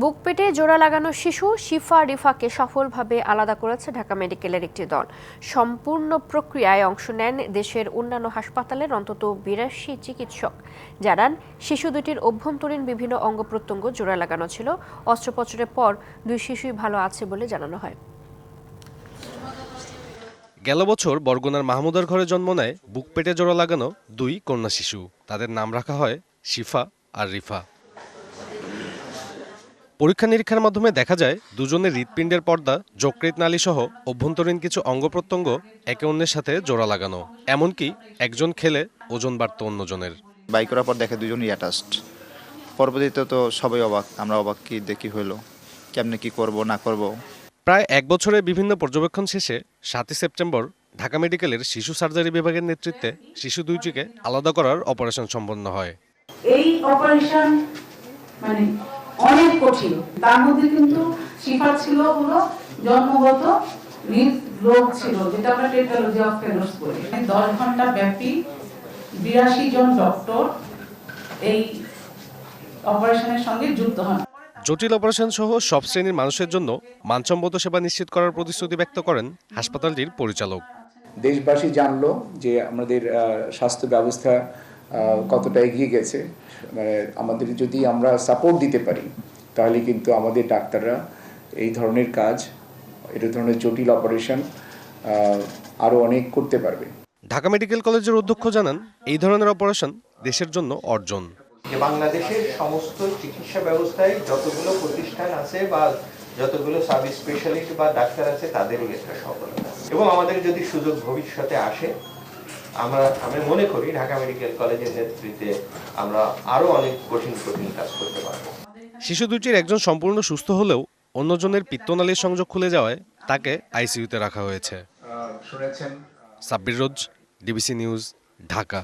বুক পেটে জোড়া লাগানো শিশু শিফা রিফাকে সফলভাবে আলাদা করেছে ঢাকা মেডিকেলের একটি দল। সম্পূর্ণ প্রক্রিয়ায় অংশ নেন দেশের অন্যান্য হাসপাতালের অন্তত বিরাশি চিকিৎসক। জানান, শিশু দুটির অভ্যন্তরীণ বিভিন্ন অঙ্গ প্রত্যঙ্গ জোড়া লাগানো ছিল। অস্ত্রোপচারের পর দুই শিশুই ভালো আছে বলে জানানো হয়। গেল বছর বরগুনার মাহমুদার ঘরে জন্ম নেয় বুক পেটে জোড়া লাগানো দুই কন্যা শিশু। তাদের নাম রাখা হয় শিফা আর রিফা। পরীক্ষা নিরীক্ষার মাধ্যমে দেখা যায় দুজনের হৃৎপিণ্ডের পর্দা যকৃত নালী সহ অভ্যন্তরীণ কিছু অঙ্গ প্রত্যঙ্গ একে অন্যের সাথে জোড়া লাগানো। এমনকি একজন খেলে ওজন বাড়ত অন্যজনের। বাই করার পর দেখে দুজনই অ্যাটাচড পরবর্তীতে তো সবাই অবাক আমরা অবাক কি দেখি হইল কেমনে কি করব না করব। প্রায় এক বছরের বিভিন্ন পর্যবেক্ষণ শেষে সাতই সেপ্টেম্বর ঢাকা মেডিকেলের শিশু সার্জারি বিভাগের নেতৃত্বে শিশু দুইটিকে আলাদা করার অপারেশন সম্পন্ন হয়। এই অপারেশন মানে অনেক কঠিন। তার মধ্যে কিন্তু শিফা ছিল হলো জন্মগত রোগ ছিল যেটা আমরা টেটালজি অফ ফেলোস বলি। দশ ঘণ্টা ব্যাপী বিরাশি জন ডক্টর এই অপারেশনের সঙ্গে যুক্ত হন। জটিল অপারেশন সহ সব শ্রেণির মানুষের জন্য মানসম্মত সেবা নিশ্চিত করার প্রতিশ্রুতি ব্যক্ত করেন হাসপাতালটির পরিচালক। দেশবাসী জানলো যে আমাদের আহ, স্বাস্থ্য ব্যবস্থা কতটা এগিয়ে গেছে মানে আমাদের যদি আমরা সাপোর্ট দিতে পারি তাহলে কিন্তু আমাদের ডাক্তাররা এই ধরনের কাজ এই ধরনের জটিল অপারেশন আরও অনেক করতে পারবে। ঢাকা মেডিকেল কলেজের অধ্যক্ষ জানান এই ধরনের অপারেশন দেশের জন্য অর্জন। যে বাংলাদেশের সমস্ত চিকিৎসা ব্যবস্থায় যতগুলো প্রতিষ্ঠান আছে বা যতগুলো সাব স্পেশালিস্ট বা ডাক্তার আছে তাদেরই একটা সফলতা। এবং আমাদের যদি সুযোগ ভবিষ্যতে আসে আমরা আমি মনে করি ঢাকা মেডিকেল কলেজের নেতৃত্বে আমরা আরও অনেক কঠিন কঠিন কাজ করতে পারব। শিশু দুটির একজন সম্পূর্ণ সুস্থ হলেও অন্যজনের পিত্তনালীর সংযোগ খুলে যাওয়ায় তাকে আইসিইউতে রাখা হয়েছে। শুনেছেন। Sabbir Rose DBC news Dhaka.